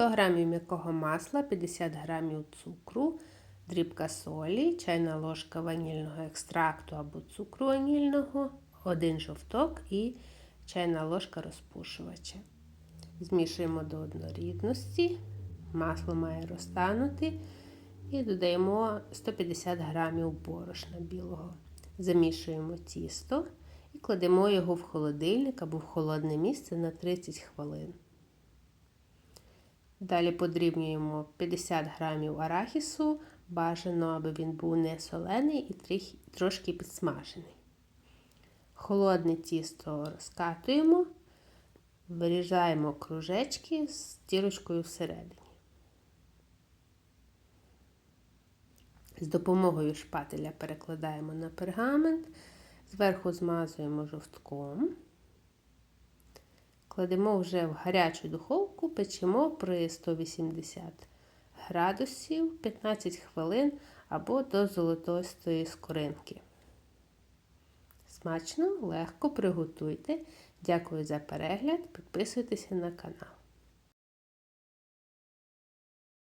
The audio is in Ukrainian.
100 г м'якого масла, 50 г цукру, дрібка солі, чайна ложка ванільного екстракту або цукру ванільного, один жовток і чайна ложка розпушувача. Змішуємо до однорідності, масло має розтанути і додаємо 150 г борошна білого. Замішуємо тісто і кладемо його в холодильник або в холодне місце на 30 хвилин. Далі подрібнюємо 50 грамів арахісу, бажано, аби він був не солений і трошки підсмажений. Холодне тісто розкатуємо, виріжаємо кружечки з дірочкою всередині. З допомогою шпателя перекладаємо на пергамент, зверху змазуємо жовтком. Кладемо вже в гарячу духовку, печемо при 180 градусів 15 хвилин або до золотостої скоринки. Смачно, легко приготуйте. Дякую за перегляд. Підписуйтеся на канал.